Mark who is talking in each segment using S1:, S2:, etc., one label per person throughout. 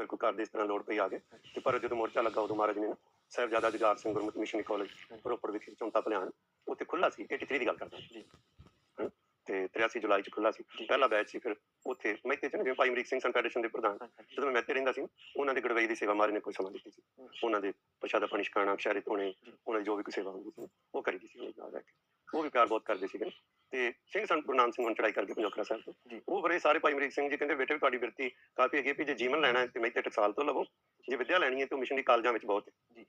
S1: ਫਿਰ ਕੋਈ ਘਰ ਦੇ ਇਸ ਤਰ੍ਹਾਂ ਲੋੜ ਪਈ ਆ ਗਏ ਤੇ ਪਰ ਜਦੋਂ ਮੋਰਚਾ ਲੱਗਾ ਉਦੋਂ ਮਹਾਰਾਜ ਨੇ ਨਾ ਸਾਹਿਬਜ਼ਾਦਾ ਜੁਝਾਰ ਸਿੰਘ ਗੁਰਮਤਿ ਮਿਸ਼ਨਰੀ ਕਾਲਜ ਰੋਪੜ ਵਿਖੇ ਚੌਂਤਾ ਭਲਿਆਣ ਉੱਥੇ ਖੁੱਲਾ ਸੀ 83 ਦੀ ਗੱਲ ਕਰਦਾ।
S2: ਜੀ।
S1: ਤੇ 83 ਜੁਲਾਈ ਚ ਖੁੱਲਾ ਸੀ ਪਹਿਲਾ ਬੈਚ ਸੀ ਫਿਰ ਉੱਥੇ ਮੈਂ ਤੇ ਜਿਵੇਂ ਭਾਈ ਅਮਰੀਕ ਸਿੰਘ ਸਨ ਫੈਡਰੇਸ਼ਨ ਦੇ ਪ੍ਰਧਾਨ। ਜਦੋਂ ਮੈਂ ਮੈਤੇ ਰਹਿੰਦਾ ਸੀ ਉਹਨਾਂ ਦੇ ਗੜਵਈ ਦੀ ਸੇਵਾ ਮਾਰੇ ਨੇ ਕੋਈ ਸਮਾਂ ਦਿੱਤੀ ਸੀ। ਉਹਨਾਂ ਦੇ ਪਾਣੀ ਛਕਾਉਣਾ ਸ਼ਹਿਰੇ ਧੋਣੇ ਉਹਨਾਂ ਦੀ ਜੋ ਵੀ ਕੋਈ ਸੇਵਾ ਹੁੰਦੀ ਸੀ ਉਹ ਕਰੀ ਸੀ ਉਹ ਵੀ ਪਿਆਰ ਬਹੁਤ ਕਰਦੇ ਸੀਗੇ ਤੇ ਸਿੰਘ ਸੰਤ ਗੁਰੂ ਨਾਨਕ ਸਿੰਘ ਹੁਣ ਚੜਾਈ ਕਰਕੇ ਪੰਜੋਖਰਾ ਸਾਹਿਬ ਤੋਂ। ਉਹ ਬੜੇ ਸਾਰੇ ਭਾਈ ਅਮਰੀਕ ਸਿੰਘ ਜੀ ਕਹਿੰਦੇ ਬੇਟੇ ਤੁਹਾਡੀ ਬਿਰਤੀ ਕਾਫੀ ਹੈਗੀ ਵੀ ਜੇ ਜੀਵਨ ਲੈਣਾ ਹੈ ਤੇ ਮੈਂ ਤੇ ਟਕਸਾਲ ਤੋਂ ਲਵੋ। ਜੇ ਵਿਦਿਆ ਲੈਣੀ ਹੈ ਤਾਂ ਮਿਸ਼ਨਰੀ ਕਾਲਜਾਂ ਵਿੱਚ ਬਹੁਤ ਹੈ।
S2: ਜੀ।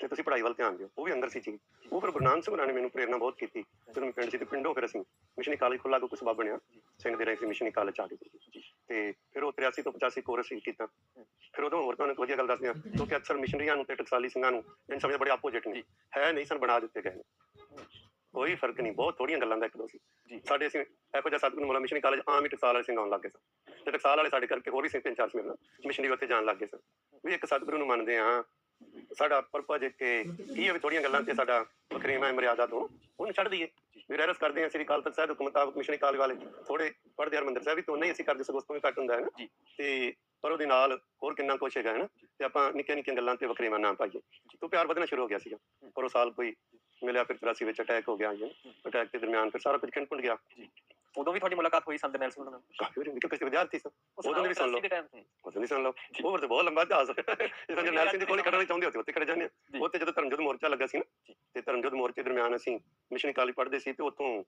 S1: ਤੇ ਤੁਸੀਂ ਪੜ੍ਹਾਈ ਵੱਲ ਧਿਆਨ ਦਿਓ। ਉਹ ਵੀ ਅੰਦਰ ਸੀ ਚੀਜ਼ ਉਹ ਫਿਰ ਗੁਰੂ ਨਾਨਕ ਸਿੰਘ ਨੇ ਮੈਨੂੰ ਪ੍ਰੇਰਨਾ ਬਹੁਤ ਕੀਤੀ। ਜਦੋਂ ਮੈਂ ਪਿੰਡ ਸੀ ਤੇ ਪਿੰਡੋਂ ਫਿਰ ਅਸੀਂ ਮਿਸ਼ਨਰੀ ਕਾਲਜ ਖੁੱਲਾ ਕੋ ਸਬਬ ਬਣਿਆ। ਸਿੰਘ ਦੇ ਰਾਹੀਂ ਅਸੀਂ ਮਿਸ਼ਨਰੀ ਕਾਲਜ ਚ ਆ ਗਏ। ਤੇ ਫਿਰ ਉਹ 83 ਤੋਂ 85 ਕੋਰਸ ਹੀ ਕੀਤਾ। ਫਿਰ ਉਦੋਂ ਹੋਰ ਤੁਹਾਨੂੰ ਇੱਕ ਵਧੀਆ ਗੱਲ ਦੱਸਦੇ ਹਾਂ ਕਿਉਂਕਿ ਅਕਸਰ ਮਿਸ਼ਨਰੀਆਂ ਨੂੰ ਤੇ ਟਕਸਾਲੀ ਸਿੰਘਾਂ ਨੂੰ ਇਹਨਾਂ ਸਮੇਂ ਬੜੇ ਆਪੋਜੀਟ ਨੇ। ਹੈ ਨਹੀਂ ਸਨ ਬਣਾ ਦਿੱਤੇ ਗਏ ਨੇ। ਕੋਈ ਫ਼ਰਕ ਨਹੀਂ ਬਹੁਤ ਥੋੜੀਆਂ ਗੱਲਾਂ ਦਾ ਇੱਕ ਦੋ ਸੀ। ਸਾਡੇ ਅਸੀਂ ਇਹੋ ਜਿਹਾ ਸਤਿਗੁਰੂ ਮੋਲਾ ਮਿਸ਼ਨਰੀ ਕਾਲਜ ਆਮ ਹੀ ਟਕਸਾਲ ਵਾਲੇ ਸਿੰਘ ਆਉਣ ਲੱਗੇ ਸਨ। ਤੇ ਟਕਸਾਲ ਵਾਲੇ ਸਾਡੇ ਕਰਕੇ ਹੋਰ ਵੀ ਸਿੰਘ ਤਿੰਨ ਚਾਰ ਸੀ ਮੇਰੇ ਮਿਸ਼ਨਰੀ ਉੱਥੇ ਜਾਣ ਲੱਗੇ ਸਨ। ਵੀ ਇੱਕ ਸਤਿਗੁਰੂ ਨੂੰ ਮੰਨਦੇ ਆ ਸਾਡਾ ਪਰਪਸ ਕਿ ਕੀ ਹੈ ਵੀ ਥੋੜੀਆਂ ਗੱਲਾਂ ਤੇ ਸਾਡਾ ਵਖਰੇਵਾ ਹੈ ਮਰਿਆਦਾ ਤੋਂ ਉਹਨੂੰ ਛੱਡ ਦਈਏ। ਵੀ ਰਹਿਰਸ ਕਰਦੇ ਆ ਸ੍ਰੀ ਕਾਲ ਤਖਤ ਸਾਹਿਬ ਹੁਕਮ ਮੁਤਾਬਕ ਮਿਸ਼ਨਰੀ ਕਾਲਜ ਵਾਲੇ ਥੋੜੇ ਪੜ੍ਹਦੇ ਹਰਮੰਦਰ ਸਾਹਿਬ ਵੀ ਤੋਂ ਨਹੀਂ ਅਸੀਂ ਕਰਦੇ ਸਗੋਂ ਉਸ ਤੋਂ ਵੀ ਘੱਟ ਹੁੰਦਾ ਹੈ ਨਾ। ਤੇ ਪਰ ਉਹਦੇ ਨਾਲ ਹੋਰ ਕਿੰਨਾ ਕੁਛ ਹੈਗਾ ਹੈ ਨਾ। ਤੇ ਆਪਾਂ ਨਿੱਕੀਆਂ ਨਿੱਕੀਆਂ ਗੱਲਾਂ ਤੇ ਵਖਰੇਵਾ ਨਾ ਪਾਈਏ। ਤੋਂ ਪਿਆਰ ਵਧਣਾ ਸ਼ੁਰੂ ਹੋ ਗਿਆ ਸੀਗਾ। ਪਰ ਉਹ ਸਾਲ ਕੋਈ ਮਿਲਿਆ ਫਿਰ 83 ਵਿੱਚ ਅਟੈਕ ਹੋ ਗਿਆ ਜੀ। ਅਟੈਕ ਦੇ ਦਰਮਿਆਨ ਫਿਰ ਸਾਰਾ ਕੁਝ ਖਿੰਡ ਗਿਆ।
S2: ਉਦੋਂ ਵੀ ਤੁਹਾਡੀ ਮੁਲਾਕਾਤ ਹੋਈ ਸੰਤ ਨੈਲਸਨ ਨਾਲ?
S1: ਕਾਫੀ ਵਾਰੀ ਕਿਸੇ ਵਿਦਿਆਰਥੀ
S2: ਉਸ
S1: ਉਦੋਂ ਵੀ ਸੁਣ ਲਓ। ਉਦੋਂ ਨਹੀਂ ਸੁਣ ਲਓ। ਹੋਰ ਤੇ ਬਹੁਤ ਲੰਬਾ ਇਤਿਹਾਸ ਹੈ। ਜਦੋਂ ਜਰਨੈਲ ਸਿੰਘ ਦੇ ਕੋਲ ਖੜਨਾ ਚਾਹੁੰਦੇ ਹੋ ਉੱਥੇ ਖੜੇ ਜਾਂਦੇ ਉੱਥੇ ਜਦੋਂ ਧਰਮਜੋਤ ਮੋਰਚਾ ਲੱਗਾ ਸੀ ਨਾ ਤੇ ਧਰਮਜੋਤ ਮੋਰਚੇ ਦਰਮਿਆਨ ਅਸੀਂ ਮਿਸ਼ਨਰੀ ਕਾਲਜ ਪੜ੍ਹਦੇ ਸੀ ਤੇ ਉੱਥੋਂ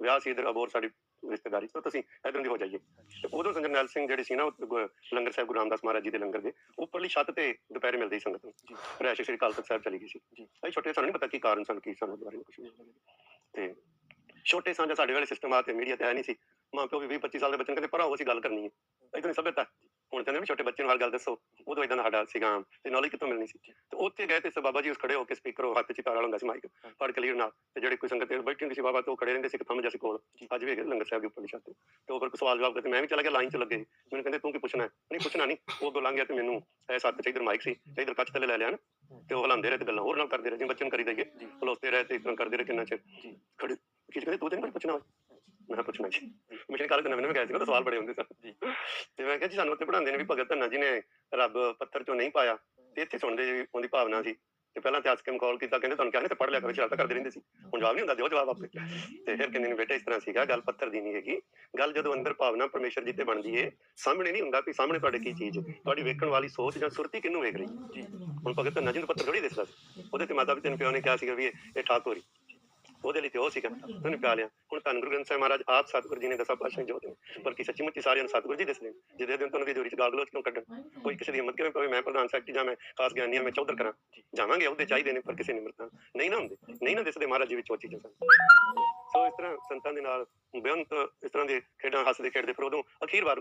S1: ਵਿਆਹ ਸੀ ਇਧਰ ਅਬੋਰ ਸਾਡੀ ਰਿਸ਼ਤੇਦਾਰੀ ਤੋਂ ਤੁਸੀਂ ਇਧਰ ਦੀ ਹੋ ਜਾਈਏ। ਤੇ ਉਦੋਂ ਜਰਨੈਲ ਸਿੰਘ ਜਿਹੜੇ ਸੀ ਨਾ ਉਹ ਲੰਗਰ ਸਾਹਿਬ ਗੁਰੂ ਰਾਮਦਾਸ ਮਹਾਰਾਜ ਜੀ ਦੇ ਲੰਗਰ ਦੇ ਉੱਪਰਲੀ ਛੱਤ ਤੇ ਦੁਪਹਿਰੇ ਮਿਲਦੀ ਸੰਗਤ ਨੂੰ।
S2: ਜੀ।
S1: ਰੈਸ਼ ਸ੍ਰੀ ਤਖਤ ਸਾਹਿਬ ਚਲੀ ਗਈ ਸੀ।
S2: ਜੀ।
S1: ਅਸੀਂ ਛੋਟੇ ਸਾਨੂੰ ਨਹੀਂ ਪਤਾ ਕੀ ਕਾਰਨ ਸਨ ਕੀ ਸਾਨੂੰ ਬਾਰੇ ਕੁਝ ਨਹੀਂ ਤੇ ਛੋਟੇ ਸਾਂਝਾ ਸਾਡੇ ਵਾਲੇ ਸਿਸਟਮ ਆ ਤੇ ਮੀਡੀਆ ਤੇ ਹੈ ਨਹੀਂ ਸੀ। ਮਾਂ ਪਿਓ ਵੀ 20 25 ਸਾਲ ਦੇ ਬੱਚੇ ਨੂੰ ਕਹਿੰਦੇ ਭਰਾਓ ਅਸੀਂ ਗੱਲ ਕਰਨੀ ਹੈ। ਇਦਾਂ ਸਭਿਅਤਾ। ਹੁਣ ਕਹਿੰਦੇ ਵੀ ਛੋਟੇ ਬੱਚੇ ਨੂੰ ਹਰ ਗੱਲ ਦੱਸੋ ਉਦੋਂ ਇਦਾਂ ਦਾ ਸਾਡਾ ਸੀਗਾ ਤੇ ਨੌਲੇਜ ਕਿੱਥੋਂ ਮਿਲਣੀ ਸੀ? ਤੇ ਉੱਥੇ ਗਏ ਤੇ ਸ ਬਾਬਾ ਜੀ ਉਸ ਖੜੇ ਹੋ ਕੇ ਸਪੀਕਰ ਹੱਥ 'ਚ ਤਾਰਾ ਹੁੰਦਾ ਸੀ ਮਾਈਕ ਫੜ ਕੇ ਲੀਡ ਨਾਲ ਤੇ ਜਿਹੜੇ ਕੋਈ ਸੰਗਤ ਤੇ ਬੈਠੀ ਹੁੰਦੀ ਸੀ ਬਾਬਾ ਤੇ ਉਹ ਖੜੇ ਰਹਿੰਦੇ ਸੀ ਕਿ ਥੰਮ ਜਿਹਾ ਸੀ ਕੋਲ। ਅੱਜ ਵੀ ਲੰਗਰ ਸਾਹਿਬ ਦੇ ਉੱਪਰ ਛੱਤ ਤੇ। ਤੇ ਉਹ ਫਿਰ ਕੋਈ ਸਵਾਲ ਜਵਾਬ ਕਰਦੇ ਮੈਂ ਵੀ ਚਲਾ ਗਿਆ ਲਾਈਨ 'ਚ ਲੱਗੇ। ਮੈਨੂੰ ਕਹਿੰਦੇ ਤੂੰ ਕੀ ਪੁੱਛਣਾ? ਨਹੀਂ ਪੁੱਛਣਾ ਨਹੀਂ। ਉਹ ਅੱਗੋਂ ਲੰਘ ਗਿਆ ਤੇ ਮੈਨੂੰ ਐ ਸੱਤ 'ਚ ਇਧਰ ਮਾਈਕ ਸੀ ਤੇ ਇਧਰ ਕੱਚ ਥੱਲੇ ਲੈ ਲਿਆ ਨਾ। ਤੇ ਉਹ ਹਲਾਉਂਦੇ ਰਹੇ ਤੇ ਗੱਲਾਂ ਹੋਰ ਨਾਲ ਕਰਦੇ ਰਹੇ ਜਿਵੇਂ ਬੱਚੇ ਨੂੰ ਕਰੀ ਦਈਏ। ਖਲੋਤੇ ਰਹੇ ਤੇ ਇਸ ਤਰ੍ਹਾਂ ਕਰਦੇ ਰਹੇ ਕਿੰਨਾ ਚਿਰ। ਖੜੇ। ਕੀ ਕਹਿੰਦੇ ਤੂੰ ਤੇ ਨਹੀਂ ਪੁੱਛਣਾ ਮੈਂ ਪੁੱਛਣਾ ਜੀ ਮਿਸ਼ਨ ਕਾਲਜ ਨਵੇਂ ਨਵੇਂ ਗਏ ਸੀ ਤਾਂ ਸਵਾਲ ਬੜੇ ਹੁੰਦੇ ਸਨ ਤੇ ਮੈਂ ਕਿਹਾ ਜੀ ਸਾਨੂੰ ਉੱਥੇ ਪੜਾਉਂਦੇ ਨੇ ਵੀ ਭਗਤ ਧੰਨਾ ਜੀ ਨੇ ਰੱਬ ਪੱਥਰ ਚੋਂ ਨਹੀਂ ਪਾਇਆ ਤੇ ਇੱਥੇ ਸੁਣਦੇ ਜੀ ਉਹਦੀ ਭਾਵਨਾ ਸੀ। ਤੇ ਪਹਿਲਾਂ ਤੇ ਅਸਕਮ ਕਾਲ ਕੀਤਾ ਕਹਿੰਦੇ ਤੁਹਾਨੂੰ ਕਹਿੰਦੇ ਤੇ ਪੜ ਲਿਆ ਕਰੋ ਸ਼ਰਾਰਤਾਂ ਕਰਦੇ ਰਹਿੰਦੇ ਸੀ। ਹੁਣ ਜਵਾਬ ਨਹੀਂ ਹੁੰਦਾ ਦਿਓ ਜਵਾਬ ਆਪੇ। ਤੇ ਫਿਰ ਕਹਿੰਦੇ ਨੇ ਬੇਟਾ ਇਸ ਤਰ੍ਹਾਂ ਸੀਗਾ ਗੱਲ ਪੱਥਰ ਦੀ ਨਹੀਂ ਹੈਗੀ। ਗੱਲ ਜਦੋਂ ਅੰਦਰ ਭਾਵਨਾ ਪਰਮੇਸ਼ਰ ਜੀ ਤੇ ਬਣਦੀ ਏ ਸਾਹਮਣੇ ਨਹੀਂ ਹੁੰਦਾ ਵੀ ਸਾਹਮਣੇ ਤੁਹਾਡੇ ਕੀ ਚੀਜ਼ ਤੁਹਾਡੀ ਵੇਖਣ ਵਾਲੀ ਸੋਚ ਜਾਂ ਸੁਰਤੀ ਕਿਹਨੂੰ ਵੇਖ ਰਹੀ? ਜੀ। ਹੁਣ ਭਗਤ ਧੰਨਾ ਜੀ ਨੂੰ ਪੱਥਰ ਥੋੜੀ ਦਿਸਦਾ ਸੀ। ਉਹਦੇ ਤੇ ਮਾਤਾ ਪਿਤਾ ਨੇ ਪਿਓ ਨੇ ਕਿਹਾ ਸੀਗਾ ਵੀ ਇਹ ਠਾਕੁਰ ਉਹਦੇ ਲਈ ਤੇ ਉਹ ਸੀਗਾ। ਉਹਨੇ ਪਿਆ ਲਿਆ। ਹੁਣ ਧੰਨ ਗੁਰੂ ਗ੍ਰੰਥ ਸਾਹਿਬ ਮਹਾਰਾਜ ਆਪ ਸਤਿਗੁਰੂ ਜੀ ਨੇ ਦਸਾਂ ਪਾਤਸ਼ਾਹ ਜੋਤ ਨੇ ਪਰ ਸੱਚੀ ਮੁੱਚੀ ਸਾਰਿਆਂ ਨੂੰ ਸਤਿਗੁਰੂ ਜੀ ਦਿਸਦੇ ਜਿਹਦੇ ਦਿਨ ਤੋਂ ਉਹਨਾਂ ਦੀ ਜੋੜੀ ਚ ਗਾਗਲੋਚ ਕਿਉਂ ਕੱਢਣ? ਕੋਈ ਕਿਸੇ ਦੀ ਹਿੰਮਤ ਕਿਵੇਂ ਪਵੇ ਮੈਂ ਪ੍ਰਧਾਨ ਸੈਕਟਰੀ ਜਾਂ ਮੈਂ ਖਾਸ ਗਿਆਨੀ ਮੈਂ ਚੌਧਰ ਕਰਾਂ। ਜਾਵਾਂਗੇ ਉਹਦੇ ਚਾਹੀਦੇ ਨੇ, ਪਰ ਕਿਸੇ ਨੇ ਮਿਲਦਾ ਨਹੀਂ ਨਾ ਹੁੰਦੇ। ਨਹੀਂ ਨਾ ਦਿਸਦੇ ਮਹਾਰਾਜ ਜੀ ਵਿੱਚ ਉਹ ਚੀਜ਼ਾਂ। ਸੋ ਇਸ ਤਰ੍ਹਾਂ ਸੰਤਾਂ ਦੇ ਨਾਲ, ਬੇਅੰਤ ਇਸ ਤਰ੍ਹਾਂ ਦੇ ਖੇਡਾਂ ਹੱਸਦੇ ਖੇਡਦੇ ਫਿਰ ਉਦੋਂ ਅਖੀਰ ਵਾਰ